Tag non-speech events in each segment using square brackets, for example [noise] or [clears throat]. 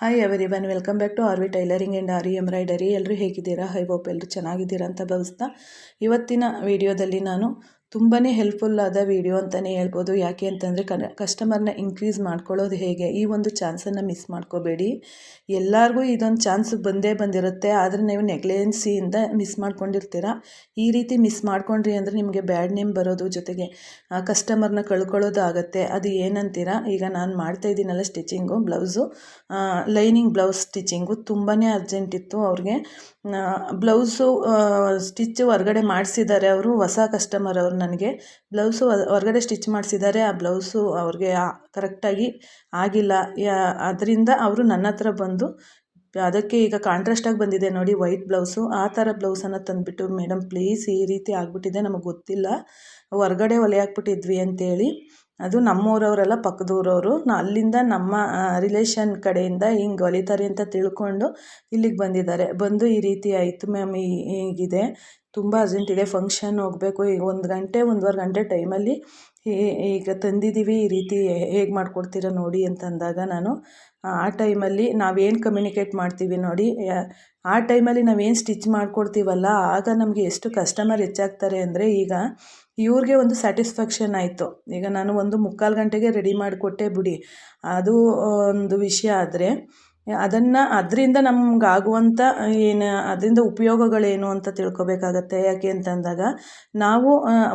Hi everyone welcome back to R V tailoring and R embroidery ಎಲ್ಲರೂ ಹೇಗಿದ್ದೀರಾ? High hope ಎಲ್ಲರೂ ಚೆನ್ನಾಗಿದ್ದೀರಾ ಅಂತ ಭಾವಿಸ್ತಾ ಇವತ್ತಿನ ವಿಡಿಯೋದಲ್ಲಿ ನಾನು ತುಂಬಾ ಹೆಲ್ಪ್ಫುಲ್ ಆದ ವಿಡಿಯೋ ಅಂತಲೇ ಹೇಳ್ಬೋದು. ಯಾಕೆ ಅಂತಂದರೆ, ಕನ ಕಸ್ಟಮರ್ನ ಇನ್ಕ್ರೀಸ್ ಮಾಡ್ಕೊಳ್ಳೋದು ಹೇಗೆ? ಈ ಒಂದು ಚಾನ್ಸನ್ನು ಮಿಸ್ ಮಾಡ್ಕೋಬೇಡಿ. ಎಲ್ಲರಿಗೂ ಇದೊಂದು ಚಾನ್ಸ್ ಬಂದೇ ಬಂದಿರುತ್ತೆ. ಆದರೆ ನೀವು ನೆಗ್ಲೆನ್ಸಿಯಿಂದ ಮಿಸ್ ಮಾಡ್ಕೊಂಡಿರ್ತೀರ? ಈ ರೀತಿ ಮಿಸ್ ಮಾಡ್ಕೊಂಡ್ರಿ ಅಂದರೆ ನಿಮಗೆ ಬ್ಯಾಡ್ ನೇಮ್ ಬರೋದು ಜೊತೆಗೆ ಕಸ್ಟಮರ್ನ ಕಳ್ಕೊಳ್ಳೋದು ಆಗುತ್ತೆ ಅದು ಏನಂತೀರ? ಈಗ ನಾನು ಮಾಡ್ತಾ ಇದ್ದೀನಲ್ಲ stitching blouse lining blouse stitching ತುಂಬಾ ಅರ್ಜೆಂಟ್ ಇತ್ತು ಅವ್ರಿಗೆ. ಬ್ಲೌಸು ಸ್ಟಿಚ್ ಹೊರಗಡೆ ಮಾಡಿಸಿದ್ದಾರೆ ಅವರು ಹೊಸ ಕಸ್ಟಮರ್ ಅವರು ನನಗೆ ಬ್ಲೌಸು ಹೊರಗಡೆ ಸ್ಟಿಚ್ ಮಾಡಿಸಿದ್ದಾರೆ, ಆ ಬ್ಲೌಸು ಅವ್ರಿಗೆ ಕರೆಕ್ಟಾಗಿ ಆಗಿಲ್ಲ. ಅದರಿಂದ ಅವರು ನನ್ನ ಹತ್ರ ಬಂದು, ಅದಕ್ಕೆ ಈಗ ಕಾಂಟ್ರಾಸ್ಟಾಗಿ ಬಂದಿದೆ ನೋಡಿ ವೈಟ್ ಬ್ಲೌಸು. ಆ ಥರ ಬ್ಲೌಸನ್ನು ತಂದುಬಿಟ್ಟು ಮೇಡಮ್ ಪ್ಲೀಸ್ ಈ ರೀತಿ ಆಗಿಬಿಟ್ಟಿದೆ, ನಮಗೆ ಗೊತ್ತಿಲ್ಲ. ಹೊರಗಡೆ ಹೊಲೆ ಹಾಕ್ಬಿಟ್ಟಿದ್ವಿ ಅಂತೇಳಿ ಅದು ನಮ್ಮೂರವರೆಲ್ಲ, ಪಕ್ಕದೂರವರು. ಅಲ್ಲಿಂದ ನಮ್ಮ ರಿಲೇಷನ್ ಕಡೆಯಿಂದ ಹಿಂಗೆ ಹೊಲಿತಾರೆ ಅಂತ ತಿಳ್ಕೊಂಡು ಇಲ್ಲಿಗೆ ಬಂದಿದ್ದಾರೆ. ಬಂದು ಈ ರೀತಿ ಆಯಿತು ಮ್ಯಾಮ್ ಹೀಗಿದೆ. ತುಂಬ ಅರ್ಜೆಂಟ್ ಇದೆ. ಫಂಕ್ಷನ್ ಹೋಗಬೇಕು. ಈಗ ಒಂದು ಗಂಟೆ, ಒಂದೂವರೆ ಗಂಟೆ ಟೈಮಲ್ಲಿ ಈಗ ತಂದಿದ್ದೀವಿ ಈ ರೀತಿ ಹೇಗೆ ಮಾಡಿಕೊಡ್ತೀರ ನೋಡಿ ಅಂತಂದಾಗ ನಾನು, ಆ ಟೈಮಲ್ಲಿ ನಾವೇನು ಕಮ್ಯುನಿಕೇಟ್ ಮಾಡ್ತೀವಿ ನೋಡಿ ಆ ಟೈಮಲ್ಲಿ ನಾವೇನು ಸ್ಟಿಚ್ ಮಾಡಿಕೊಡ್ತೀವಲ್ಲ, ಆಗ ನಮಗೆ ಎಷ್ಟು ಕಸ್ಟಮರ್ ಹೆಚ್ಚಾಗ್ತಾರೆ ಅಂದರೆ ಈಗ ಇವ್ರಿಗೆ ಒಂದು ಸ್ಯಾಟಿಸ್ಫ್ಯಾಕ್ಷನ್ ಆಯಿತು. ಈಗ ನಾನು ಒಂದು ಮುಕ್ಕಾಲು ಗಂಟೆಗೆ ರೆಡಿ ಮಾಡಿಕೊಟ್ಟೆ ಬಿಡಿ. ಅದು ಒಂದು ವಿಷಯ ಆದರೆ ಅದನ್ನು ಅದರಿಂದ ನಮ್ಗೆ ಆಗುವಂಥ ಏನು, ಅದರಿಂದ ಉಪಯೋಗಗಳೇನು ಅಂತ ತಿಳ್ಕೊಬೇಕಾಗತ್ತೆ. ಯಾಕೆ ಅಂತಂದಾಗ, ನಾವು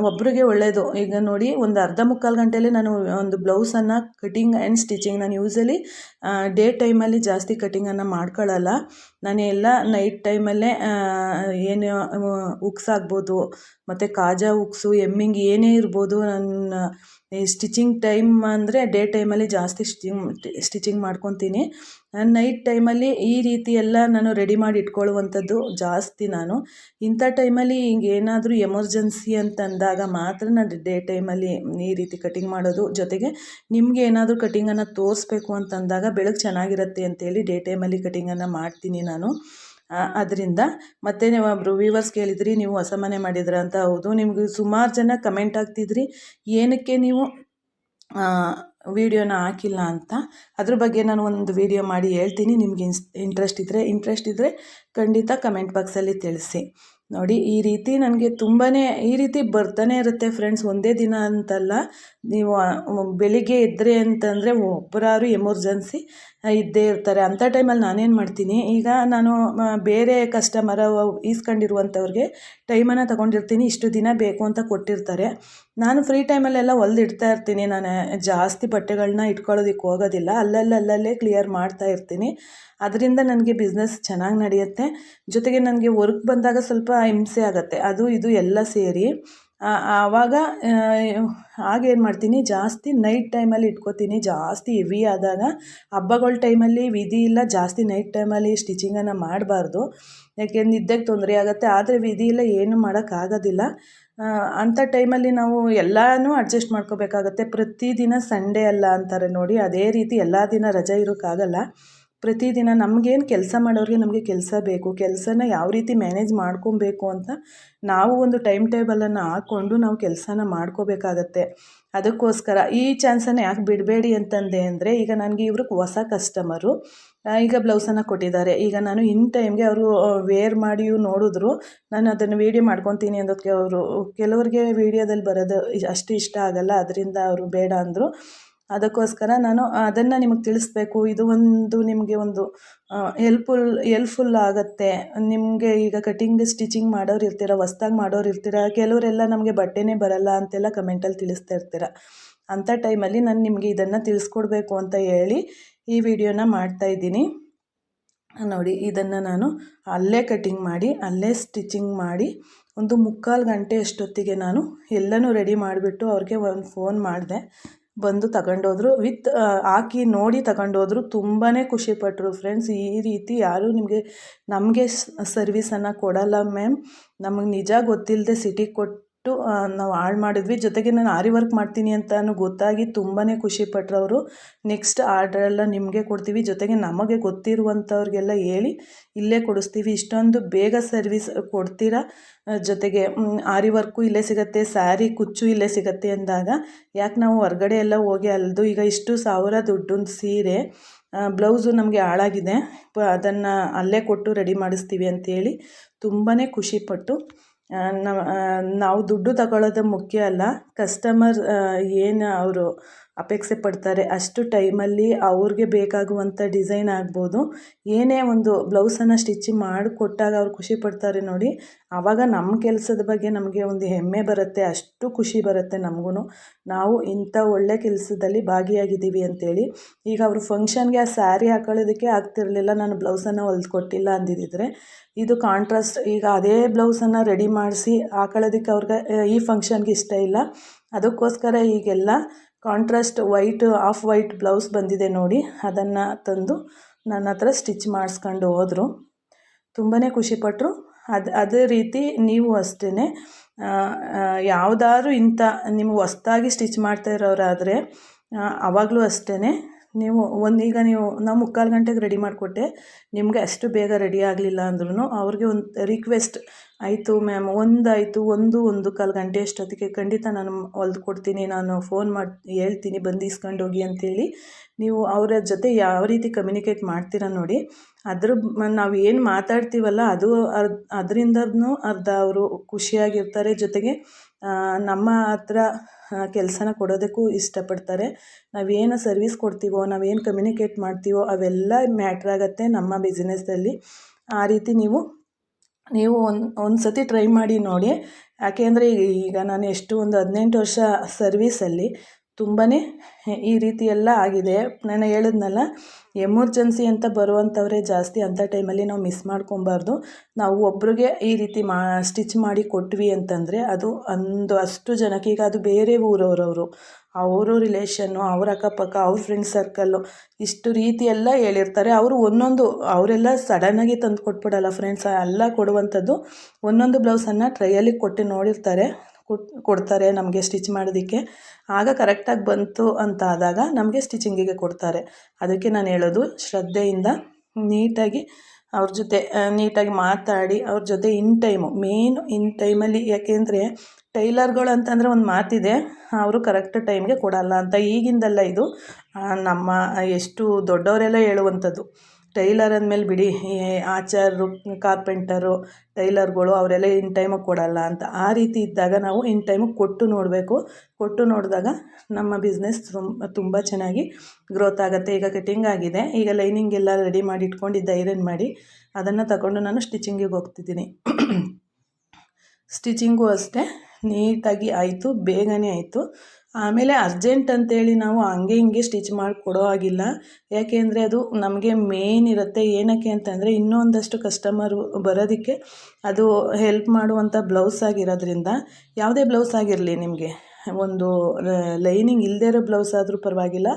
ಒಬ್ಬರಿಗೆ ಒಳ್ಳೆಯದು ಈಗ ನೋಡಿ, ಒಂದು ಅರ್ಧ ಮುಕ್ಕಾಲು ಗಂಟೆಯಲ್ಲಿ ನಾನು ಒಂದು ಬ್ಲೌಸನ್ನು ಕಟಿಂಗ್ ಆ್ಯಂಡ್ ಸ್ಟಿಚಿಂಗ್, ನಾನು ಯೂಸಲಿ ಡೇ ಟೈಮಲ್ಲಿ ಜಾಸ್ತಿ ಕಟಿಂಗನ್ನು ಮಾಡ್ಕೊಳ್ಳಲ್ಲ ನಾನು ಎಲ್ಲ ನೈಟ್ ಟೈಮಲ್ಲೇ ಏನು ಉಕ್ಸ್ ಆಗ್ಬೋದು ಮತ್ತು ಕಾಜಾ ಉಕ್ಸು, ಎಮ್ಮಿಂಗ್ ಏನೇ ಇರ್ಬೋದು, ನನ್ನ ಈ ಸ್ಟಿಚಿಂಗ್ ಟೈಮ್ ಅಂದರೆ ಡೇ ಟೈಮಲ್ಲಿ ಜಾಸ್ತಿ ಸ್ಟಿಚಿಂಗ್ ಸ್ಟಿಚಿಂಗ್ ಮಾಡ್ಕೊತೀನಿ. ನೈಟ್ ಟೈಮಲ್ಲಿ ಈ ರೀತಿ ಎಲ್ಲ ನಾನು ರೆಡಿ ಮಾಡಿ ಇಟ್ಕೊಳ್ಳುವಂಥದ್ದು ಜಾಸ್ತಿ ನಾನು. ಇಂಥ ಟೈಮಲ್ಲಿ ಹಿಂಗೆ ಏನಾದರೂ ಎಮರ್ಜೆನ್ಸಿ ಅಂತಂದಾಗ ಮಾತ್ರ ನಾನು ಡೇ ಟೈಮಲ್ಲಿ ಈ ರೀತಿ ಕಟಿಂಗ್ ಮಾಡೋದು. ಜೊತೆಗೆ ನಿಮಗೆ ಏನಾದರೂ ಕಟಿಂಗನ್ನು ತೋರಿಸ್ಬೇಕು ಅಂತಂದಾಗ ಬೆಳಗ್ಗೆ ಚೆನ್ನಾಗಿರುತ್ತೆ ಅಂತೇಳಿ ಡೇ ಟೈಮಲ್ಲಿ ಕಟಿಂಗನ್ನು ಮಾಡ್ತೀನಿ ನಾನು. ಅದರಿಂದ ಮತ್ತೆ ನೀವು ಒಬ್ಬರು ವ್ಯೂವರ್ಸ್ ಕೇಳಿದ್ರಿ, ನೀವು ಹೊಸ ಮನೆ ಮಾಡಿದ್ರ ಅಂತ ಹೌದು. ನಿಮ್ಗೆ ಸುಮಾರು ಜನ ಕಮೆಂಟ್ ಆಗ್ತಿದ್ರಿ ಏನಕ್ಕೆ ನೀವು ವೀಡಿಯೋನ ಹಾಕಿಲ್ಲ ಅಂತ? ಅದ್ರ ಬಗ್ಗೆ ನಾನು ಒಂದು ವಿಡಿಯೋ ಮಾಡಿ ಹೇಳ್ತೀನಿ. ನಿಮ್ಗೆ ಇನ್ಸ್ ಇಂಟ್ರೆಸ್ಟ್ ಇದ್ದರೆ ಇಂಟ್ರೆಸ್ಟ್ ಇದ್ದರೆ ಖಂಡಿತ ಕಮೆಂಟ್ ಬಾಕ್ಸಲ್ಲಿ ತಿಳಿಸಿ. ನೋಡಿ, ಈ ರೀತಿ ನನಗೆ ತುಂಬಾ ಈ ರೀತಿ ಬರ್ತಾನೆ ಇರುತ್ತೆ ಫ್ರೆಂಡ್ಸ್ ಒಂದೇ ದಿನ ಅಂತಲ್ಲ, ನೀವು ಬೆಳಿಗ್ಗೆ ಇದ್ದರೆ ಅಂತಂದರೆ ಒಬ್ಬರಾರು ಎಮರ್ಜೆನ್ಸಿ ಇದ್ದೇ ಇರ್ತಾರೆ. ಅಂಥ ಟೈಮಲ್ಲಿ ನಾನೇನು ಮಾಡ್ತೀನಿ, ಈಗ ನಾನು ಬೇರೆ ಕಸ್ಟಮರ ಈಸ್ಕೊಂಡಿರುವಂಥವ್ರಿಗೆ ಟೈಮನ್ನು ತಗೊಂಡಿರ್ತೀನಿ, ಇಷ್ಟು ದಿನ ಬೇಕು ಅಂತ ಕೊಟ್ಟಿರ್ತಾರೆ. ನಾನು ಫ್ರೀ ಟೈಮಲ್ಲೆಲ್ಲ ಹೊಲ್ದಿಡ್ತಾ ಇರ್ತೀನಿ. ನಾನು ಜಾಸ್ತಿ ಬಟ್ಟೆಗಳನ್ನ ಇಟ್ಕೊಳ್ಳೋದಕ್ಕೆ ಹೋಗೋದಿಲ್ಲ. ಅಲ್ಲಲ್ಲಲ್ಲೇ ಕ್ಲಿಯರ್ ಮಾಡ್ತಾ ಇರ್ತೀನಿ. ಅದರಿಂದ ನನಗೆ ಬಿಸ್ನೆಸ್ ಚೆನ್ನಾಗಿ ನಡೆಯುತ್ತೆ. ಜೊತೆಗೆ ನನಗೆ ವರ್ಕ್ ಬಂದಾಗ ಸ್ವಲ್ಪ ಹಿಂಸೆ ಆಗುತ್ತೆ. ಅದು, ಇದು ಎಲ್ಲ ಸೇರಿ. ಆವಾಗ ಆಗೇನು ಮಾಡ್ತೀನಿ, ಜಾಸ್ತಿ ನೈಟ್ ಟೈಮಲ್ಲಿ ಇಟ್ಕೋತೀನಿ. ಜಾಸ್ತಿ ಹೆವಿ ಆದಾಗ, ಹಬ್ಬಗಳ ಟೈಮಲ್ಲಿ ವಿಧಿ ಇಲ್ಲ, ಜಾಸ್ತಿ ನೈಟ್ ಟೈಮಲ್ಲಿ ಸ್ಟಿಚಿಂಗನ್ನು ಮಾಡಬಾರ್ದು. ಯಾಕೆ, ನಿದ್ದೆಗೆ ತೊಂದರೆ ಆಗುತ್ತೆ. ಆದರೆ ವಿಧಿ ಇಲ್ಲ, ಏನು ಮಾಡೋಕ್ಕಾಗೋದಿಲ್ಲ ಅಂಥ ಟೈಮಲ್ಲಿ ನಾವು ಎಲ್ಲನೂ ಅಡ್ಜಸ್ಟ್ ಮಾಡ್ಕೋಬೇಕಾಗತ್ತೆ. ಪ್ರತಿದಿನ ಸಂಡೇ ಅಲ್ಲ ಅಂತಾರೆ ನೋಡಿ, ಅದೇ ರೀತಿ ಎಲ್ಲ ದಿನ ರಜೆ ಇರೋಕ್ಕಾಗಲ್ಲ. ಪ್ರತಿದಿನ ನಮಗೇನು ಕೆಲಸ ಮಾಡೋರಿಗೆ ನಮಗೆ ಕೆಲಸ ಬೇಕು, ಕೆಲಸನ ಯಾವ ರೀತಿ ಮ್ಯಾನೇಜ್ ಮಾಡ್ಕೊಬೇಕು ಅಂತ ನಾವು ಒಂದು ಟೈಮ್ ಟೇಬಲನ್ನು ಹಾಕ್ಕೊಂಡು ನಾವು ಕೆಲಸನ ಮಾಡ್ಕೋಬೇಕಾಗತ್ತೆ. ಅದಕ್ಕೋಸ್ಕರ ಈ ಚಾನ್ಸನ್ನು ಯಾಕೆ ಬಿಡಬೇಡಿ ಅಂತಂದೆ ಅಂದರೆ, ಈಗ ನನಗೆ ಇವರು ಹೊಸ ಕಸ್ಟಮರು ಈಗ ಬ್ಲೌಸನ್ನು ಕೊಟ್ಟಿದ್ದಾರೆ. ಈಗ ನಾನು ಇನ್ ಟೈಮ್ಗೆ ಅವರು ವೇರ್ ಮಾಡಿ ನೋಡಿದ್ರು, ನಾನು ಅದನ್ನು ವೀಡಿಯೋ ಮಾಡ್ಕೊತೀನಿ ಅನ್ನೋದಕ್ಕೆ ಅವರು, ಕೆಲವ್ರಿಗೆ ವೀಡಿಯೋದಲ್ಲಿ ಬರೋದು ಅಷ್ಟು ಇಷ್ಟ ಆಗಲ್ಲ, ಅದರಿಂದ ಅವರು ಬೇಡ ಅಂದರು. ಅದಕ್ಕೋಸ್ಕರ ನಾನು ಅದನ್ನು ನಿಮಗೆ ತಿಳಿಸ್ಬೇಕು. ಇದು ಒಂದು ನಿಮಗೆ ಒಂದು ಹೆಲ್ಪ್ಫುಲ್ ಎಲ್ಪ್ಫುಲ್ ಆಗುತ್ತೆ. ನಿಮಗೆ ಈಗ ಕಟಿಂಗ್ ಸ್ಟಿಚಿಂಗ್ ಮಾಡೋರು ಇರ್ತೀರ, ಹೊಸ್ದಾಗಿ ಮಾಡೋರು ಇರ್ತೀರ, ಕೆಲವರೆಲ್ಲ ನಮಗೆ ಬಟ್ಟೆನೇ ಬರಲ್ಲ ಅಂತೆಲ್ಲ ಕಮೆಂಟಲ್ಲಿ ತಿಳಿಸ್ತಾ ಇರ್ತೀರ. ಅಂಥ ಟೈಮಲ್ಲಿ ನಾನು ನಿಮಗೆ ಇದನ್ನು ತಿಳಿಸ್ಕೊಡ್ಬೇಕು ಅಂತ ಹೇಳಿ ಈ ವಿಡಿಯೋನ ಮಾಡ್ತಾಯಿದ್ದೀನಿ ನೋಡಿ, ಇದನ್ನು ನಾನು ಅಲ್ಲೇ ಕಟಿಂಗ್ ಮಾಡಿ, ಅಲ್ಲೇ ಸ್ಟಿಚಿಂಗ್ ಮಾಡಿ, ಒಂದು ಮುಕ್ಕಾಲು ಗಂಟೆ ಅಷ್ಟೊತ್ತಿಗೆ ನಾನು ಎಲ್ಲನೂ ರೆಡಿ ಮಾಡಿಬಿಟ್ಟು ಅವ್ರಿಗೆ ಒಂದು ಫೋನ್ ಮಾಡಿದೆ. ಬಂದು ತಗೊಂಡೋದ್ರು. ವಿತ್ ಹಾಕಿ ನೋಡಿ ತಗೊಂಡೋದ್ರು ತುಂಬಾ ಖುಷಿಪಟ್ಟರು ಫ್ರೆಂಡ್ಸ್. ಈ ರೀತಿ ಯಾರೂ ನಿಮಗೆ, ನಮಗೆ ಸರ್ವಿಸನ್ನು ಕೊಡಲ್ಲ ಮ್ಯಾಮ್. ನಮಗೆ ನಿಜ ಗೊತ್ತಿಲ್ಲದೆ ಸಿಟಿಗೆ ಕೊಟ್ಟು ನಾವು ಹಾಳು ಮಾಡಿದ್ವಿ. ಜೊತೆಗೆ ನಾನು ಆರಿ ವರ್ಕ್ ಮಾಡ್ತೀನಿ ಅಂತಲೂ ಗೊತ್ತಾಗಿ ತುಂಬಾ ಖುಷಿಪಟ್ಟರು ಅವರು ನೆಕ್ಸ್ಟ್ ಆರ್ಡ್ರೆಲ್ಲ ನಿಮಗೆ ಕೊಡ್ತೀವಿ. ಜೊತೆಗೆ ನಮಗೆ ಗೊತ್ತಿರುವಂಥವ್ರಿಗೆಲ್ಲ ಹೇಳಿ ಇಲ್ಲೇ ಕೊಡಿಸ್ತೀವಿ. ಇಷ್ಟೊಂದು ಬೇಗ ಸರ್ವಿಸ್ ಕೊಡ್ತೀರಾ? ಜೊತೆಗೆ ಆರಿ ವರ್ಕು ಇಲ್ಲೇ ಸಿಗುತ್ತೆ ಸ್ಯಾರಿ ಕುಚ್ಚು ಇಲ್ಲೇ ಸಿಗುತ್ತೆ ಅಂದಾಗ ಯಾಕೆ ನಾವು ಹೊರಗಡೆ ಎಲ್ಲ ಹೋಗಿ ಅಲ್ದು? ಈಗ ಇಷ್ಟು ಸಾವಿರ ದುಡ್ಡು ಸೀರೆ ಬ್ಲೌಸು ನಮಗೆ ಹಾಳಾಗಿದೆ. ಅದನ್ನು ಅಲ್ಲೇ ಕೊಟ್ಟು ರೆಡಿ ಮಾಡಿಸ್ತೀವಿ ಅಂತೇಳಿ ತುಂಬಾ ಖುಷಿಪಟ್ಟು ನಾವು ದುಡ್ಡು ತಗೊಳ್ಳೋದು ಮುಖ್ಯ ಅಲ್ಲ. ಕಸ್ಟಮರ್ ಏನು ಅವರು ಅಪೇಕ್ಷೆ ಪಡ್ತಾರೆ. ಅಷ್ಟು ಟೈಮಲ್ಲಿ ಅವ್ರಿಗೆ ಬೇಕಾಗುವಂಥ ಡಿಸೈನ್ ಆಗ್ಬೋದು. ಏನೇ ಒಂದು ಬ್ಲೌಸನ್ನು ಸ್ಟಿಚ್ ಮಾಡಿಕೊಟ್ಟಾಗ ಅವ್ರು ಖುಷಿ ಪಡ್ತಾರೆ ನೋಡಿ. ಆವಾಗ ನಮ್ಮ ಕೆಲಸದ ಬಗ್ಗೆ ನಮಗೆ ಒಂದು ಹೆಮ್ಮೆ ಬರುತ್ತೆ, ಅಷ್ಟು ಖುಷಿ ಬರುತ್ತೆ ನಮಗೂ ನಾವು ಇಂಥ ಒಳ್ಳೆ ಕೆಲಸದಲ್ಲಿ ಭಾಗಿಯಾಗಿದ್ದೀವಿ ಅಂತೇಳಿ. ಈಗ ಅವರು ಫಂಕ್ಷನ್ಗೆ ಆ ಸ್ಯಾರಿ ಹಾಕೊಳ್ಳೋದಕ್ಕೆ ಆಗ್ತಿರಲಿಲ್ಲ, ನಾನು ಬ್ಲೌಸನ್ನು ಹೊಲ್ದು ಕೊಟ್ಟಿಲ್ಲ ಅಂದಿದ್ದಿದ್ರೆ ಇದು ಕಾಂಟ್ರಾಸ್ಟ್, ಈಗ ಅದೇ ಬ್ಲೌಸನ್ನು ರೆಡಿ ಮಾಡಿಸಿ ಹಾಕೊಳ್ಳೋದಕ್ಕೆ ಅವ್ರಿಗೆ, ಈ ಫಂಕ್ಷನ್ಗೆ ಇಷ್ಟ ಇಲ್ಲ. ಅದಕ್ಕೋಸ್ಕರ ಈಗೆಲ್ಲ contrast white, off white blouse ಬಂದಿದೆ ನೋಡಿ. ಅದನ್ನು ತಂದು ನನ್ನ ಹತ್ರ ಸ್ಟಿಚ್ ಮಾಡಿಸ್ಕೊಂಡು ಹೋದರು. ತುಂಬಾ ಖುಷಿಪಟ್ಟರು ಅದು, ಅದೇ ರೀತಿ ನೀವು ಅಷ್ಟೇ ಯಾವುದಾದ್ರೂ ಇಂಥ ನಿಮ್ಗೆ ಹೊಸ್ದಾಗಿ ಸ್ಟಿಚ್ ಮಾಡ್ತಾ ಇರೋರಾದರೆ ಆವಾಗಲೂ ಅಷ್ಟೇ ನೀವು ಒಂದು ಈಗ ನೀವು ನಾವು ಮುಕ್ಕಾಲು ಗಂಟೆಗೆ ರೆಡಿ ಮಾಡಿಕೊಟ್ಟೆ, ನಿಮಗೆ ಅಷ್ಟು ಬೇಗ ರೆಡಿ ಆಗಲಿಲ್ಲ ಅಂದ್ರೂ ಅವ್ರಿಗೆ ಒಂದು ರಿಕ್ವೆಸ್ಟ್ ಆಯಿತು ಮ್ಯಾಮ್ ಒಂದು ಆಯಿತು, ಒಂದು ಒಂದು ಕಾಲು ಗಂಟೆ ಅಷ್ಟೊತ್ತಿಗೆ ಖಂಡಿತ ನಾನು ಹೊಲ್ದು ಕೊಡ್ತೀನಿ ನಾನು ಫೋನ್ ಮಾಡಿ, ಹೇಳ್ತೀನಿ ಬಂದು ಇಸ್ಕೊಂಡು ಹೋಗಿ ಅಂತೇಳಿ ನೀವು ಅವರ ಜೊತೆ ಯಾವ ರೀತಿ ಕಮ್ಯುನಿಕೇಟ್ ಮಾಡ್ತೀರಾ ನೋಡಿ, ಅದ್ರ ನಾವು ಏನು ಮಾತಾಡ್ತೀವಲ್ಲ ಅದು ಅರ್ಧ ಅದರಿಂದನೂ ಅರ್ಧ ಅವರು ಖುಷಿಯಾಗಿರ್ತಾರೆ ಜೊತೆಗೆ ನಮ್ಮ ಹತ್ರ ಕೆಲಸನ ಕೊಡೋದಕ್ಕೂ ಇಷ್ಟಪಡ್ತಾರೆ. ನಾವೇನು ಸರ್ವಿಸ್ ಕೊಡ್ತೀವೋ, ನಾವೇನು ಕಮ್ಯುನಿಕೇಟ್ ಮಾಡ್ತೀವೋ ಅವೆಲ್ಲ ಮ್ಯಾಟ್ರಾಗತ್ತೆ ನಮ್ಮ ಬಿಸ್ನೆಸ್ಸಲ್ಲಿ ಆ ರೀತಿ ನೀವು ನೀವು ಒಂದು ಒಂದು ಸತಿ ಟ್ರೈ ಮಾಡಿ ನೋಡಿ. ಯಾಕೆಂದರೆ ಈಗ ನಾನು ಎಷ್ಟು ಒಂದು ಹದಿನೆಂಟು ವರ್ಷ ಸರ್ವೀಸಲ್ಲಿ ತುಂಬಾ ಈ ರೀತಿ ಎಲ್ಲ ಆಗಿದೆ. ನಾನು ಹೇಳಿದ್ನಲ್ಲ ಎಮರ್ಜೆನ್ಸಿ ಅಂತ ಬರುವಂಥವರೇ ಜಾಸ್ತಿ ಅಂಥ ಟೈಮಲ್ಲಿ ನಾವು ಮಿಸ್ ಮಾಡ್ಕೊಬಾರ್ದು. ನಾವು ಒಬ್ರಿಗೆ ಈ ರೀತಿ ಮಾ, ಸ್ಟಿಚ್ ಮಾಡಿ ಕೊಟ್ವಿ ಅಂತಂದರೆ ಅದು ಅಂದು ಅಷ್ಟು ಜನಕ್ಕೆ ಈಗ ಅದು ಬೇರೆ ಊರವರವರು. ಅವರು ರಿಲೇಷನ್ನು, ಅವ್ರ ಅಕ್ಕಪಕ್ಕ, ಅವ್ರ ಫ್ರೆಂಡ್ ಸರ್ಕಲ್ಲು ಇಷ್ಟು ರೀತಿಯೆಲ್ಲ ಹೇಳಿರ್ತಾರೆ. ಅವರು ಒಂದೊಂದು, ಅವರೆಲ್ಲ ಸಡನ್ನಾಗಿ ತಂದು ಕೊಟ್ಬಿಡಲ್ಲ ಫ್ರೆಂಡ್ಸ್ ಎಲ್ಲ ಕೊಡುವಂಥದ್ದು ಒಂದೊಂದು ಬ್ಲೌಸನ್ನು ಟ್ರೈಯಲ್ಲಿ ಕೊಟ್ಟು ನೋಡಿರ್ತಾರೆ. ಕೊಟ್, ಕೊಡ್ತಾರೆ ನಮಗೆ ಸ್ಟಿಚ್ ಮಾಡೋದಕ್ಕೆ. ಆಗ ಕರೆಕ್ಟಾಗಿ ಬಂತು ಅಂತ ಆದಾಗ ನಮಗೆ ಸ್ಟಿಚಿಂಗಿಗೆ ಕೊಡ್ತಾರೆ. ಅದಕ್ಕೆ ನಾನು ಹೇಳೋದು, ಶ್ರದ್ಧೆಯಿಂದ ನೀಟಾಗಿ ಅವ್ರ ಜೊತೆ ನೀಟಾಗಿ ಮಾತಾಡಿ ಅವ್ರ ಜೊತೆ ಇನ್ ಟೈಮು ಮೇನ್ ಇನ್ ಟೈಮಲ್ಲಿ ಯಾಕೆಂದರೆ ಟೈಲರ್ಗಳು ಅಂತಂದರೆ ಒಂದು ಮಾತಿದೆ, ಅವರು ಕರೆಕ್ಟ್ ಟೈಮ್ಗೆ ಕೊಡಲ್ಲ. ಅಂತ ಈಗಿಂದಲ್ಲ ಇದು ನಮ್ಮ ಎಷ್ಟು ದೊಡ್ಡವರೆಲ್ಲ ಹೇಳುವಂಥದ್ದು. ಟೈಲರ್ ಅಂದಮೇಲೆ ಬಿಡಿ, ಈ ಆಚಾರರು, ಕಾರ್ಪೆಂಟರು, ಟೈಲರ್ಗಳು ಅವರೆಲ್ಲ ಇನ್ ಟೈಮಿಗೆ ಕೊಡಲ್ಲ ಅಂತ. ಆ ರೀತಿ ಇದ್ದಾಗ ನಾವು ಇನ್ ಟೈಮಿಗೆ ಕೊಟ್ಟು ನೋಡಬೇಕು. ಕೊಟ್ಟು ನೋಡಿದಾಗ ನಮ್ಮ ಬಿಸ್ನೆಸ್ ತುಂಬ ತುಂಬ ಚೆನ್ನಾಗಿ ಗ್ರೋತ್ ಆಗುತ್ತೆ. ಈಗ ಕಟಿಂಗ್ ಆಗಿದೆ. ಈಗ ಲೈನಿಂಗ್ ಎಲ್ಲ ರೆಡಿ ಮಾಡಿ ಇಟ್ಕೊಂಡಿದ್ದೆ ಐರನ್ ಮಾಡಿ, ಅದನ್ನು ತಗೊಂಡು ನಾನು ಸ್ಟಿಚಿಂಗಿಗೆ ಹೋಗ್ತಿದ್ದೀನಿ. [clears throat] ಸ್ಟಿಚಿಂಗು ಅಷ್ಟೇ. ನೀಟಾಗಿ ಆಯಿತು, ಬೇಗನೆ ಆಯಿತು. ಆಮೇಲೆ ಅರ್ಜೆಂಟ್ ಅಂತೇಳಿ ನಾವು ಹಂಗೆ ಹಿಂಗೆ ಸ್ಟಿಚ್ ಮಾಡಿ ಕೊಡೋ ಹಾಗಿಲ್ಲ. ಯಾಕೆ ಅಂದರೆ ಅದು ನಮಗೆ ಮೇನ್ ಇರುತ್ತೆ. ಏನಕ್ಕೆ ಅಂತಂದರೆ ಇನ್ನೊಂದಷ್ಟು ಕಸ್ಟಮರು ಬರೋದಕ್ಕೆ ಅದು ಹೆಲ್ಪ್ ಮಾಡುವಂಥ ಬ್ಲೌಸ್ ಆಗಿರೋದ್ರಿಂದ ಯಾವುದೇ ಬ್ಲೌಸ್ ಆಗಿರಲಿ ನಿಮಗೆ. ಒಂದು ಲೈನಿಂಗ್ ಇಲ್ಲದೇ ಇರೋ ಬ್ಲೌಸ್ ಆದರೂ ಪರವಾಗಿಲ್ಲ.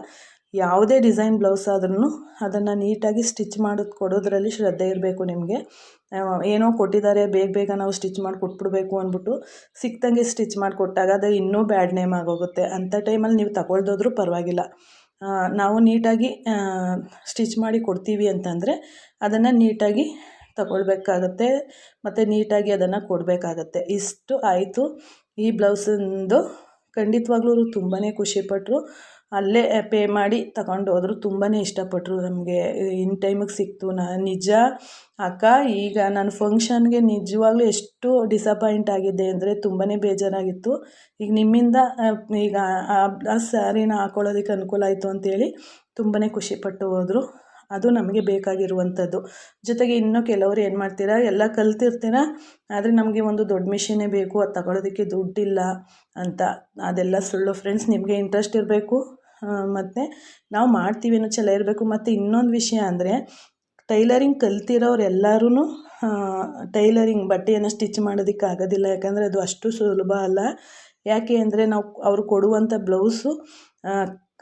ಯಾವುದೇ ಡಿಸೈನ್ ಬ್ಲೌಸ್ ಆದ್ರೂ ಅದನ್ನು ನೀಟಾಗಿ ಸ್ಟಿಚ್ ಮಾಡೋದು ಕೊಡೋದ್ರಲ್ಲಿ ಶ್ರದ್ಧೆ ಇರಬೇಕು ನಿಮಗೆ. ಏನೋ ಕೊಟ್ಟಿದ್ದಾರೆ, ಬೇಗ ಬೇಗ ನಾವು ಸ್ಟಿಚ್ ಮಾಡಿ ಕೊಟ್ಬಿಡ್ಬೇಕು ಅಂದ್ಬಿಟ್ಟು ಸಿಕ್ತಂಗೆ ಸ್ಟಿಚ್ ಮಾಡಿ ಕೊಟ್ಟಾಗ ಅದು ಇನ್ನೂ ಬ್ಯಾಡ್ ನೇಮ್ ಆಗೋಗುತ್ತೆ. ಅಂಥ ಟೈಮಲ್ಲಿ ನೀವು ತಗೊಳ್ದೋದ್ರೂ ಪರವಾಗಿಲ್ಲ. ನಾವು ನೀಟಾಗಿ ಸ್ಟಿಚ್ ಮಾಡಿ ಕೊಡ್ತೀವಿ ಅಂತಂದರೆ ಅದನ್ನು ನೀಟಾಗಿ ತಗೊಳ್ಬೇಕಾಗತ್ತೆ ಮತ್ತು ನೀಟಾಗಿ ಅದನ್ನು ಕೊಡಬೇಕಾಗತ್ತೆ. ಇಷ್ಟು ಆಯಿತು. ಈ ಬ್ಲೌಸಿಂದು ಖಂಡಿತವಾಗ್ಲೂ ತುಂಬಾ ಖುಷಿಪಟ್ಟರು ಅಲ್ಲೇ ಪೇ ಮಾಡಿ ತಗೊಂಡು ಹೋದ್ರು. ತುಂಬಾ ಇಷ್ಟಪಟ್ಟರು ನಮಗೆ. ಇನ್ ಟೈಮಿಗೆ ಸಿಕ್ತು. ನಾನು ನಿಜ ಅಕ್ಕ, ಈಗ ನಾನು ಫಂಕ್ಷನ್ಗೆ ನಿಜವಾಗ್ಲೂ ಎಷ್ಟು ಡಿಸಪಾಯಿಂಟ್ ಆಗಿದ್ದೆ ಅಂದರೆ ತುಂಬಾ ಬೇಜಾರಾಗಿತ್ತು. ಈಗ ನಿಮ್ಮಿಂದ ಈಗ ಆ ಸ್ಯಾರಿನ ಹಾಕೊಳ್ಳೋದಕ್ಕೆ ಅನುಕೂಲ ಆಯಿತು ಅಂತೇಳಿ ತುಂಬಾ ಖುಷಿಪಟ್ಟು ಹೋದರು. ಅದು ನಮಗೆ ಬೇಕಾಗಿರುವಂಥದ್ದು ಜೊತೆಗೆ ಇನ್ನೂ ಕೆಲವರು ಏನು ಮಾಡ್ತೀರಾ, ಎಲ್ಲ ಕಲ್ತಿರ್ತೀರಾ, ಆದರೆ ನಮಗೆ ಒಂದು ದೊಡ್ಡ ಮಿಷಿನೇ ಬೇಕು. ಅದು ತಗೊಳ್ಳೋದಕ್ಕೆ ದುಡ್ಡಿಲ್ಲ ಅಂತ. ಅದೆಲ್ಲ ಸುಳ್ಳು. ಫ್ರೆಂಡ್ಸ್ ನಿಮಗೆ ಇಂಟ್ರೆಸ್ಟ್ ಇರಬೇಕು. ಮತ್ತು ನಾವು ಮಾಡ್ತೀವಿ ಅನ್ನೋ ಛಲ ಇರಬೇಕು. ಮತ್ತು ಇನ್ನೊಂದು ವಿಷಯ ಅಂದರೆ ಟೈಲರಿಂಗ್ ಕಲ್ತಿರೋರು ಎಲ್ಲರೂ ಟೈಲರಿಂಗ್ ಬಟ್ಟೆಯನ್ನು ಸ್ಟಿಚ್ ಮಾಡೋದಕ್ಕೆ ಆಗೋದಿಲ್ಲ. ಯಾಕಂದರೆ ಅದು ಅಷ್ಟು ಸುಲಭ ಅಲ್ಲ. ಯಾಕೆ ಅಂದರೆ ನಾವು ಅವರು ಕೊಡುವಂಥ ಬ್ಲೌಸು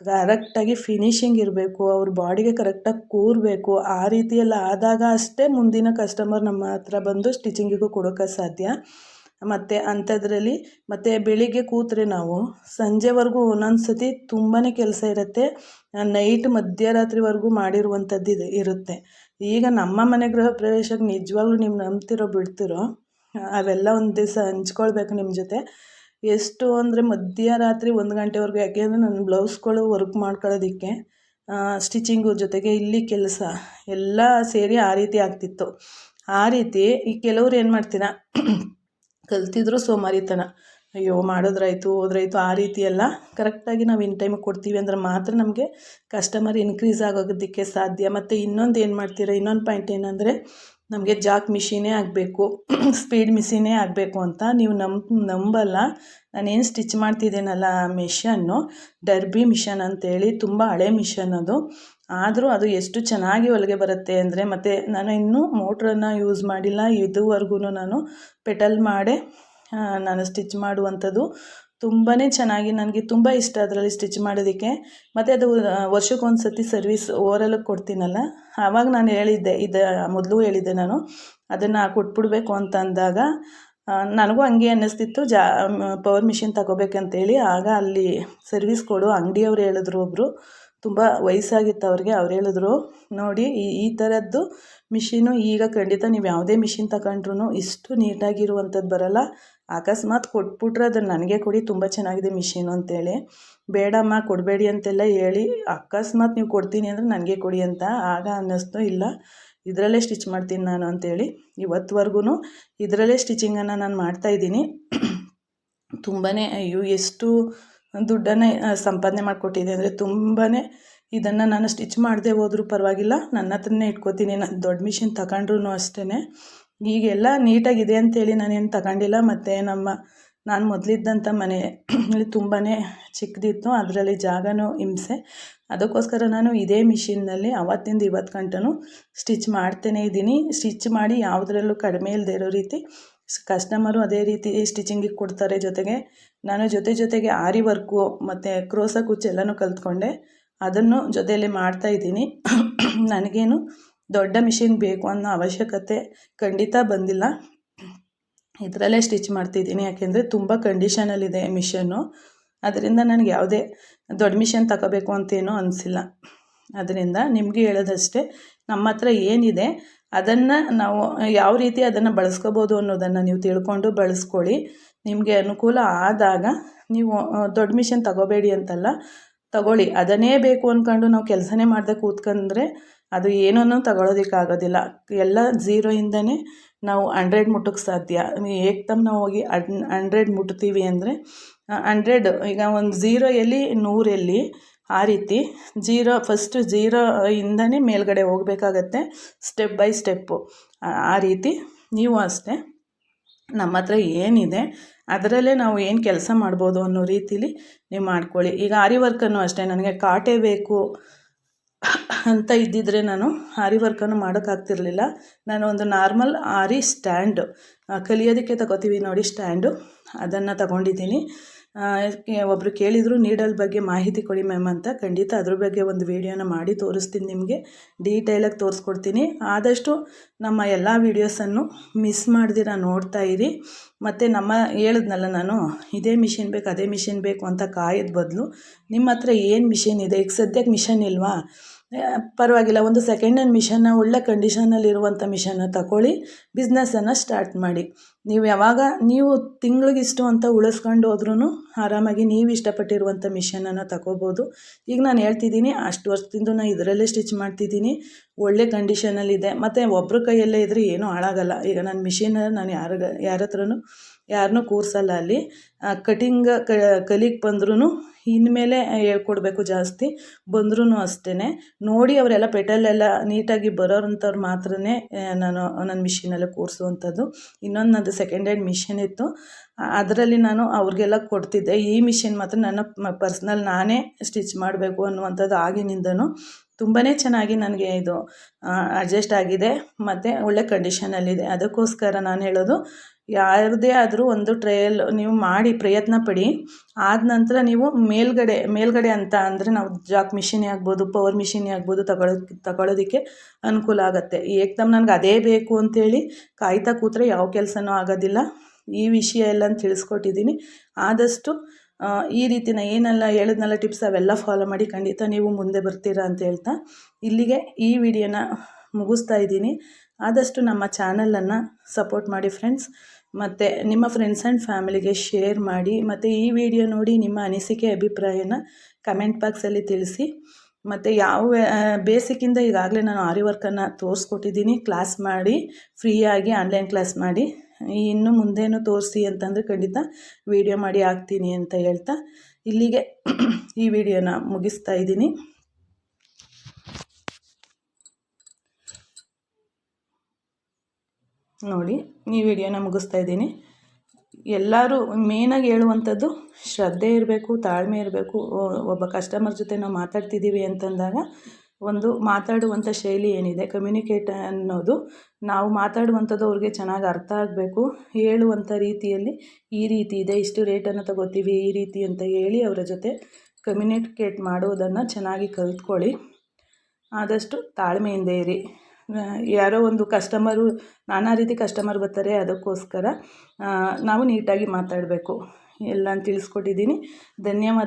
ಕರೆಕ್ಟಾಗಿ ಫಿನಿಶಿಂಗ್ ಇರಬೇಕು, ಅವ್ರ ಬಾಡಿಗೆ ಕರೆಕ್ಟಾಗಿ ಕೂರಬೇಕು. ಆ ರೀತಿಯೆಲ್ಲ ಆದಾಗ ಅಷ್ಟೇ ಮುಂದಿನ ಕಸ್ಟಮರ್ ನಮ್ಮ ಹತ್ರ ಬಂದು ಸ್ಟಿಚಿಂಗಿಗೂ ಕೊಡೋಕ್ಕೆ ಸಾಧ್ಯ. ಮತ್ತು ಅಂಥದ್ರಲ್ಲಿ, ಮತ್ತು ಬೆಳಿಗ್ಗೆ ಕೂತ್ರೆ ನಾವು, ಸಂಜೆವರೆಗೂ ಒಂದೊಂದು ಸತಿ ತುಂಬಾ ಕೆಲಸ ಇರುತ್ತೆ. ನೈಟ್ ಮಧ್ಯರಾತ್ರಿವರೆಗೂ ಮಾಡಿರುವಂಥದ್ದು ಇದು ಇರುತ್ತೆ. ಈಗ ನಮ್ಮ ಮನೆ ಗೃಹ ಪ್ರವೇಶಕ್ಕೆ ನಿಜವಾಗ್ಲೂ ನೀವು ನಂಬ್ತಿರೋ ಬಿಡ್ತಿರೋ, ಅವೆಲ್ಲ ಒಂದು ದಿವಸ ಹಂಚ್ಕೊಳ್ಬೇಕು ನಿಮ್ಮ ಜೊತೆ. ಎಷ್ಟು ಅಂದರೆ ಮಧ್ಯರಾತ್ರಿ ಒಂದು ಗಂಟೆವರೆಗೂ, ಯಾಕೆ ಅಂದರೆ ನನ್ನ ಬ್ಲೌಸ್ಗಳು ವರ್ಕ್ ಮಾಡ್ಕೊಳ್ಳೋದಕ್ಕೆ ಸ್ಟಿಚಿಂಗು ಜೊತೆಗೆ ಇಲ್ಲಿ ಕೆಲಸ ಎಲ್ಲ ಸೇರಿ ಆ ರೀತಿ ಆಗ್ತಿತ್ತು. ಆ ರೀತಿ ಈ ಕೆಲವ್ರು ಏನು ಮಾಡ್ತೀರಾ ಕಲ್ತಿದ್ರು ಸೋಮಾರಿತನ. ಅಯ್ಯೋ, ಮಾಡಿದ್ರಾಯ್ತು, ಹೋದ್ರಾಯ್ತು, ಆ ರೀತಿ ಎಲ್ಲ ಕರೆಕ್ಟಾಗಿ ನಾವು ಇನ್ ಟೈಮಿಗೆ ಕೊಡ್ತೀವಿ ಅಂದ್ರೆ ಮಾತ್ರ ನಮಗೆ ಕಸ್ಟಮರ್ ಇನ್ಕ್ರೀಸ್ ಆಗೋದಕ್ಕೆ ಸಾಧ್ಯ. ಮತ್ತು ಇನ್ನೊಂದು ಏನು ಮಾಡ್ತೀರಾ? ಇನ್ನೊಂದು ಪಾಯಿಂಟ್ ಏನಂದರೆ ನಮಗೆ ಜಾಕ್ ಮಿಷಿನೇ ಆಗಬೇಕು, [clears throat] ಸ್ಪೀಡ್ ಮಿಷಿನೇ ಆಗಬೇಕು ಅಂತ ನೀವು ನಂಬ ನಂಬಲ್ಲ. ನಾನೇನು ಸ್ಟಿಚ್ ಮಾಡ್ತಿದ್ದೀನಲ್ಲ ಮಿಷನ್ನು, ಡರ್ಬಿ ಮಿಷನ್ ಅಂತೇಳಿ, ತುಂಬ ಹಳೆ ಮಿಷನ್ ಅದು. ಆದರೂ ಅದು ಎಷ್ಟು ಚೆನ್ನಾಗಿ ಹೊಲಿಗೆ ಬರುತ್ತೆ ಅಂದರೆ, ಮತ್ತು ನಾನು ಇನ್ನೂ ಮೋಟ್ರನ್ನು ಯೂಸ್ ಮಾಡಿಲ್ಲ ಇದುವರೆಗೂ ನಾನು ಪೆಟಲ್ ಮಾಡೇ ನಾನು ಸ್ಟಿಚ್ ಮಾಡುವಂಥದ್ದು. ತುಂಬಾ ಚೆನ್ನಾಗಿ ನನಗೆ ತುಂಬ ಇಷ್ಟ ಅದರಲ್ಲಿ ಸ್ಟಿಚ್ ಮಾಡೋದಕ್ಕೆ. ಮತ್ತು ಅದು ವರ್ಷಕ್ಕೊಂದು ಸತಿ ಸರ್ವಿಸ್ ಓವರಲ್ಲಿಗೆ ಕೊಡ್ತೀನಲ್ಲ, ಆವಾಗ ನಾನು ಹೇಳಿದ್ದೆ, ಇದು, ಮೊದಲು ಹೇಳಿದ್ದೆ ನಾನು, ಅದನ್ನು ಕೊಟ್ಬಿಡ್ಬೇಕು ಅಂತ ಅಂದಾಗ ನನಗೂ ಹಂಗೆ ಅನ್ನಿಸ್ತಿತ್ತು, ಜಾ ಪವರ್ ಮಿಷಿನ್ ತಗೋಬೇಕಂತೇಳಿ, ಆಗ ಅಲ್ಲಿ ಸರ್ವಿಸ್ ಕೊಡು ಅಂಗಡಿಯವ್ರು ಹೇಳಿದ್ರು ಒಬ್ಬರು ತುಂಬ ವಯಸ್ಸಾಗಿತ್ತು ಅವ್ರಿಗೆ, ಅವ್ರು ಹೇಳಿದ್ರು, ನೋಡಿ, ಈ ಈ ಥರದ್ದು ಮಿಷಿನು ಈಗ ಖಂಡಿತ ನೀವು ಯಾವುದೇ ಮಿಷಿನ್ ತಗೊಂಡ್ರು ಇಷ್ಟು ನೀಟಾಗಿರುವಂಥದ್ದು ಬರೋಲ್ಲ ಅಕಸ್ಮಾತ್ ಕೊಟ್ಬಿಟ್ರೆ ಅದನ್ನು ನನಗೆ ಕೊಡಿ, ತುಂಬ ಚೆನ್ನಾಗಿದೆ ಮಿಷಿನು ಅಂತೇಳಿ. ಬೇಡಮ್ಮ, ಕೊಡಬೇಡಿ ಅಂತೆಲ್ಲ ಹೇಳಿ, ಅಕಸ್ಮಾತ್ ನೀವು ಕೊಡ್ತೀನಿ ಅಂದರೆ ನನಗೆ ಕೊಡಿ ಅಂತ ಆಗ ಅನ್ನಿಸ್ತು. ಇಲ್ಲ, ಇದರಲ್ಲೇ ಸ್ಟಿಚ್ ಮಾಡ್ತೀನಿ ನಾನು ಅಂತೇಳಿ. ಇವತ್ತುವರೆಗೂ ಇದರಲ್ಲೇ ಸ್ಟಿಚಿಂಗನ್ನು ನಾನು ಮಾಡ್ತಾಯಿದ್ದೀನಿ ತುಂಬಾ ಅಯ್ಯೋ, ಎಷ್ಟು ದುಡ್ಡನ್ನು ಸಂಪಾದನೆ ಮಾಡಿಕೊಟ್ಟಿದೆ ಅಂದರೆ ತುಂಬಾ ಇದನ್ನು ನಾನು ಸ್ಟಿಚ್ ಮಾಡದೆ ಹೋದರೂ ಪರವಾಗಿಲ್ಲ. ನನ್ನ ಹತ್ರನೇ ಇಟ್ಕೋತೀನಿ. ನಾನು ದೊಡ್ಡ ಮಿಷಿನ್ ತಗೊಂಡ್ರು ಅಷ್ಟೇ ಈಗೆಲ್ಲ ನೀಟಾಗಿದೆ ಅಂತೇಳಿ ನಾನೇನು ತಗೊಂಡಿಲ್ಲ. ಮತ್ತು ನಮ್ಮ ನಾನು ಮೊದಲಿದ್ದಂಥ ಮನೆ ಅಲ್ಲಿ ತುಂಬಾ ಚಿಕ್ಕದಿತ್ತು. ಅದರಲ್ಲಿ ಜಾಗನೂ ಹಿಂಸೆ. ಅದಕ್ಕೋಸ್ಕರ ನಾನು ಇದೇ ಮಿಷಿನ್ನಲ್ಲಿ ಅವತ್ತಿಂದ ಇವತ್ತು ಗಂಟನೂ ಸ್ಟಿಚ್ ಮಾಡ್ತೇನೆ ಇದ್ದೀನಿ. ಸ್ಟಿಚ್ ಮಾಡಿ ಯಾವುದರಲ್ಲೂ ಕಡಿಮೆ ಇಲ್ಲದೆ ಇರೋ ರೀತಿ ಕಸ್ಟಮರು ಅದೇ ರೀತಿ ಸ್ಟಿಚಿಂಗಿಗೆ ಕೊಡ್ತಾರೆ ಜೊತೆಗೆ ನಾನು ಜೊತೆ ಜೊತೆಗೆ ಆರಿ ವರ್ಕು ಮತ್ತು ಕ್ರೋಸ ಕುಚ್ಚು ಎಲ್ಲನೂ ಕಲ್ತ್ಕೊಂಡೆ. ಅದನ್ನು ಜೊತೆಯಲ್ಲಿ ಮಾಡ್ತಾಯಿದ್ದೀನಿ [coughs] ನನಗೇನು ದೊಡ್ಡ ಮಿಷಿನ್ ಬೇಕು ಅನ್ನೋ ಅವಶ್ಯಕತೆ ಖಂಡಿತ ಬಂದಿಲ್ಲ. ಇದರಲ್ಲೇ ಸ್ಟಿಚ್ ಮಾಡ್ತಿದ್ದೀನಿ, ಯಾಕೆಂದರೆ ತುಂಬ ಕಂಡೀಷನಲ್ಲಿದೆ ಮಿಷನ್ನು. ಅದರಿಂದ ನನಗೆ ಯಾವುದೇ ದೊಡ್ಡ ಮಿಷನ್ ತಗೋಬೇಕು ಅಂತೇನೂ ಅನಿಸಿಲ್ಲ. ಅದರಿಂದ ನಿಮಗೆ ಹೇಳೋದಷ್ಟೇ, ನಮ್ಮ ಹತ್ರ ಏನಿದೆ ಅದನ್ನು ನಾವು ಯಾವ ರೀತಿ ಅದನ್ನು ಬಳಸ್ಕೋಬೋದು ಅನ್ನೋದನ್ನು ನೀವು ತಿಳ್ಕೊಂಡು ಬಳಸ್ಕೊಳ್ಳಿ. ನಿಮಗೆ ಅನುಕೂಲ ಆದಾಗ ನೀವು ದೊಡ್ಡ ಮಿಷನ್ ತಗೋಬೇಡಿ ಅಂತಲ್ಲ, ತಗೊಳ್ಳಿ. ಅದನ್ನೇ ಬೇಕು ಅಂದ್ಕೊಂಡು ನಾವು ಕೆಲಸನೇ ಮಾಡದೆ ಕೂತ್ಕೊಂಡ್ರೆ ಅದು ಏನನ್ನೂ ತಗೊಳ್ಳೋದಕ್ಕಾಗೋದಿಲ್ಲ ಎಲ್ಲ ಝೀರೋಯಿಂದನೇ ನಾವು ಹಂಡ್ರೆಡ್ ಮುಟ್ಟಕ್ಕೆ ಸಾಧ್ಯ. ಏಕ್ದಮ್ ನಾವು ಹೋಗಿ ಅನ್ ಮುಟ್ತೀವಿ ಅಂದರೆ ಹಂಡ್ರೆಡ್ ಈಗ ಒಂದು ಝೀರೋ ಎಲ್ಲಿ ನೂರೆಲ್ಲಿ ಆ ರೀತಿ ಜೀರೋ ಫಸ್ಟು ಜೀರೋ ಇಂದನೇ ಮೇಲ್ಗಡೆ ಹೋಗಬೇಕಾಗತ್ತೆ ಸ್ಟೆಪ್ ಬೈ ಸ್ಟೆಪ್ಪು ಆ ರೀತಿ ನೀವು ಅಷ್ಟೇ, ನಮ್ಮ ಹತ್ರ ಏನಿದೆ, ಅದರಲ್ಲೇ ನಾವು ಏನು ಕೆಲಸ ಮಾಡ್ಬೋದು ಅನ್ನೋ ರೀತಿಲಿ ನೀವು ಮಾಡ್ಕೊಳ್ಳಿ. ಈಗ ಆರಿ ವರ್ಕನ್ನು ಅಷ್ಟೇ, ನನಗೆ ಕಾಟೆ ಬೇಕು ಅಂತ ಇದ್ದಿದ್ರೆ ನಾನು ಆರಿ ವರ್ಕನ್ನು ಮಾಡೋಕ್ಕಾಗ್ತಿರ್ಲಿಲ್ಲ ನಾನು ಒಂದು ನಾರ್ಮಲ್ ಆರಿ ಸ್ಟ್ಯಾಂಡು ಕಲಿಯೋದಕ್ಕೆ ತಗೋತೀವಿ ನೋಡಿ ಸ್ಟ್ಯಾಂಡು, ಅದನ್ನು ತಗೊಂಡಿದ್ದೀನಿ. ಒಬ್ಬರು ಕೇಳಿದರು ನೀಡಲ್ ಬಗ್ಗೆ ಮಾಹಿತಿ ಕೊಡಿ ಮ್ಯಾಮ್ ಅಂತ. ಖಂಡಿತ ಅದ್ರ ಬಗ್ಗೆ ಒಂದು ವೀಡಿಯೋನ ಮಾಡಿ ತೋರಿಸ್ತೀನಿ ನಿಮಗೆ. ಡೀಟೇಲಾಗಿ ತೋರಿಸ್ಕೊಡ್ತೀನಿ. ಆದಷ್ಟು ನಮ್ಮ ಎಲ್ಲ ವೀಡಿಯೋಸನ್ನು ಮಿಸ್ ಮಾಡ್ದಿರ ನೋಡ್ತಾ ಇರಿ. ಮತ್ತು ನಮ್ಮ ಹೇಳಿದ್ನಲ್ಲ ನಾನು, ಇದೇ ಮಿಷಿನ್ ಬೇಕು, ಅದೇ ಮಿಷಿನ್ ಬೇಕು ಅಂತ ಕಾಯೋದು ಬದಲು ನಿಮ್ಮ ಹತ್ರ ಏನು ಮಿಷಿನ್ ಇದೆ? ಈಗ ಸದ್ಯಕ್ಕೆ ಮಿಷನ್ ಇಲ್ವಾ? ಪರವಾಗಿಲ್ಲ, ಒಂದು ಸೆಕೆಂಡ್ ಹ್ಯಾಂಡ್ ಮಿಷನ್ನ ಒಳ್ಳೆ ಕಂಡೀಷನಲ್ಲಿರುವಂಥ ಮಿಷನ್ನ ತಗೊಳ್ಳಿ ಬಿಸ್ನೆಸ್ಸನ್ನು ಸ್ಟಾರ್ಟ್ ಮಾಡಿ. ನೀವು ಯಾವಾಗ, ನೀವು ತಿಂಗಳಿಗಿಷ್ಟು ಅಂತ ಉಳಿಸ್ಕೊಂಡು ಹೋದ್ರೂ ಆರಾಮಾಗಿ ನೀವು ಇಷ್ಟಪಟ್ಟಿರುವಂಥ ಮಿಷನನ್ನು ತಗೋಬೋದು ಈಗ ನಾನು ಹೇಳ್ತಿದ್ದೀನಿ, ಅಷ್ಟು ವರ್ಷದಿಂದ ನಾನು ಇದರಲ್ಲೇ ಸ್ಟಿಚ್ ಮಾಡ್ತಿದ್ದೀನಿ. ಒಳ್ಳೆ ಕಂಡೀಷನಲ್ಲಿದೆ ಮತ್ತು ಒಬ್ಬರ ಕೈಯಲ್ಲೇ ಇದ್ದರೆ ಏನೂ ಹಾಳಾಗಲ್ಲ. ಈಗ ನನ್ನ ಮಿಷಿನ್ ನಾನು ಯಾರ ಯಾರ ಹತ್ರನೂ ಯಾರನ್ನೂ ಕೂರಿಸಲ್ಲ ಅಲ್ಲಿ. ಕಟಿಂಗ್ ಕಲಿಗೆ ಬಂದ್ರೂ ಇನ್ಮೇಲೆ ಹೇಳ್ಕೊಡ್ಬೇಕು ಜಾಸ್ತಿ. ಬಂದ್ರೂ ಅಷ್ಟೇ ನೋಡಿ ಅವರೆಲ್ಲ ಪೆಟಲೆಲ್ಲ ನೀಟಾಗಿ ಬರೋರಂಥವ್ರು ಮಾತ್ರ ನಾನು ನನ್ನ ಮಿಷಿನಲ್ಲಿ ಕೂರಿಸುವಂಥದ್ದು. ಇನ್ನೊಂದು ನನ್ನದು ಸೆಕೆಂಡ್ ಹ್ಯಾಂಡ್ ಮಿಷಿನ್ ಇತ್ತು. ಅದರಲ್ಲಿ ನಾನು ಅವ್ರಿಗೆಲ್ಲ ಕೊಡ್ತಿದ್ದೆ. ಈ ಮಿಷಿನ್ ಮಾತ್ರ ನನ್ನ ಪರ್ಸ್ನಲ್ ನಾನೇ ಸ್ಟಿಚ್ ಮಾಡಬೇಕು ಅನ್ನುವಂಥದ್ದು ಆಗಿನಿಂದನೂ. ತುಂಬಾ ಚೆನ್ನಾಗಿ ನನಗೆ ಇದು ಅಡ್ಜಸ್ಟ್ ಆಗಿದೆ ಮತ್ತು ಒಳ್ಳೆ ಕಂಡೀಷನಲ್ಲಿದೆ ಅದಕ್ಕೋಸ್ಕರ ನಾನು ಹೇಳೋದು, ಯಾರದೇ ಆದರೂ ಒಂದು ಟ್ರಯಲ್ ನೀವು ಮಾಡಿ ಪ್ರಯತ್ನ ಪಡಿ. ಆದ ನಂತರ ನೀವು ಮೇಲ್ಗಡೆ ಮೇಲ್ಗಡೆ ಅಂತ ಅಂದರೆ ನಾವು ಜಾಕ್ ಮಿಷಿನೇ ಆಗ್ಬೋದು ಪವರ್ ಮಿಷಿನೇ ಆಗ್ಬೋದು ತಗೊಳ್ಳೋ ತಗೊಳ್ಳೋದಕ್ಕೆ ಅನುಕೂಲ ಆಗುತ್ತೆ. ಏಕ್ದಮ್ ನನಗೆ ಅದೇ ಬೇಕು ಅಂತೇಳಿ ಕಾಯ್ತಾ ಕೂತ್ರೆ ಯಾವ ಕೆಲಸನೂ ಆಗೋದಿಲ್ಲ. ಈ ವಿಷಯ ಎಲ್ಲ ತಿಳಿಸ್ಕೊಟ್ಟಿದ್ದೀನಿ. ಆದಷ್ಟು ಈ ರೀತಿನ ಏನೆಲ್ಲ ಹೇಳಿದ್ನೆಲ್ಲ ಟಿಪ್ಸ್ ಅವೆಲ್ಲ ಫಾಲೋ ಮಾಡಿ ಖಂಡಿತ ನೀವು ಮುಂದೆ ಬರ್ತೀರಾ ಅಂತ ಹೇಳ್ತಾ ಇಲ್ಲಿಗೆ ಈ ವಿಡಿಯೋನ ಮುಗಿಸ್ತಾ ಇದ್ದೀನಿ. ಆದಷ್ಟು ನಮ್ಮ ಚಾನಲನ್ನು ಸಪೋರ್ಟ್ ಮಾಡಿ ಫ್ರೆಂಡ್ಸ್ ಮತ್ತು ನಿಮ್ಮ ಫ್ರೆಂಡ್ಸ್ ಆ್ಯಂಡ್ ಫ್ಯಾಮಿಲಿಗೆ ಶೇರ್ ಮಾಡಿ, ಮತ್ತು ಈ ವಿಡಿಯೋ ನೋಡಿ ನಿಮ್ಮ ಅನಿಸಿಕೆ, ಅಭಿಪ್ರಾಯನ ಕಮೆಂಟ್ ಬಾಕ್ಸಲ್ಲಿ ತಿಳಿಸಿ. ಮತ್ತು ಯಾವ ಬೇಸಿಕ್ಕಿಂದ ಈಗಾಗಲೇ ನಾನು ಆರಿ ವರ್ಕನ್ನು ತೋರಿಸ್ಕೊಟ್ಟಿದ್ದೀನಿ. ಕ್ಲಾಸ್ ಮಾಡಿ ಫ್ರೀಯಾಗಿ ಆನ್ಲೈನ್ ಕ್ಲಾಸ್ ಮಾಡಿ. ಇನ್ನು ಮುಂದೇನು ತೋರಿಸಿ ಅಂತಂದರೆ ಖಂಡಿತ ವೀಡಿಯೋ ಮಾಡಿ ಹಾಕ್ತೀನಿ ಅಂತ ಹೇಳ್ತಾ ಇಲ್ಲಿಗೆ ಈ ವಿಡಿಯೋನ ಮುಗಿಸ್ತಾ ಇದ್ದೀನಿ. ನೋಡಿ, ಈ ವಿಡಿಯೋನ ಮುಗಿಸ್ತಾ ಇದ್ದೀನಿ. ಎಲ್ಲರೂ ಮೇನಾಗಿ ಹೇಳುವಂಥದ್ದು ಶ್ರದ್ಧೆ ಇರಬೇಕು, ತಾಳ್ಮೆ ಇರಬೇಕು. ಒಬ್ಬ ಕಸ್ಟಮರ್ ಜೊತೆ ನಾವು ಮಾತಾಡ್ತಿದ್ದೀವಿ ಅಂತಂದಾಗ ಒಂದು ಮಾತಾಡುವಂಥ ಶೈಲಿ ಏನಿದೆ ಕಮ್ಯುನಿಕೇಟ್ ಅನ್ನೋದು ನಾವು ಮಾತಾಡುವಂಥದ್ದು ಅವ್ರಿಗೆ ಚೆನ್ನಾಗಿ ಅರ್ಥ ಆಗಬೇಕು. ಹೇಳುವಂಥ ರೀತಿಯಲ್ಲಿ ಈ ರೀತಿ ಇದೆ, ಇಷ್ಟು ರೇಟನ್ನು ತಗೋತೀವಿ, ಈ ರೀತಿ ಅಂತ ಹೇಳಿ ಅವರ ಜೊತೆ ಕಮ್ಯುನಿಕೇಟ್ ಮಾಡೋದನ್ನು ಚೆನ್ನಾಗಿ ಕಲ್ತ್ಕೊಳ್ಳಿ. ಆದಷ್ಟು ತಾಳ್ಮೆಯಿಂದ ಇರಿ. ಯಾರೋ ಒಂದು ಕಸ್ಟಮರು ನಾನಾ ರೀತಿ ಕಸ್ಟಮರ್ ಬರ್ತಾರೆ, ಅದಕ್ಕೋಸ್ಕರ ನಾವು ನೀಟಾಗಿ ಮಾತಾಡಬೇಕು. ಎಲ್ಲ ತಿಳಿಸ್ಕೊಟ್ಟಿದ್ದೀನಿ. ಧನ್ಯವಾದ.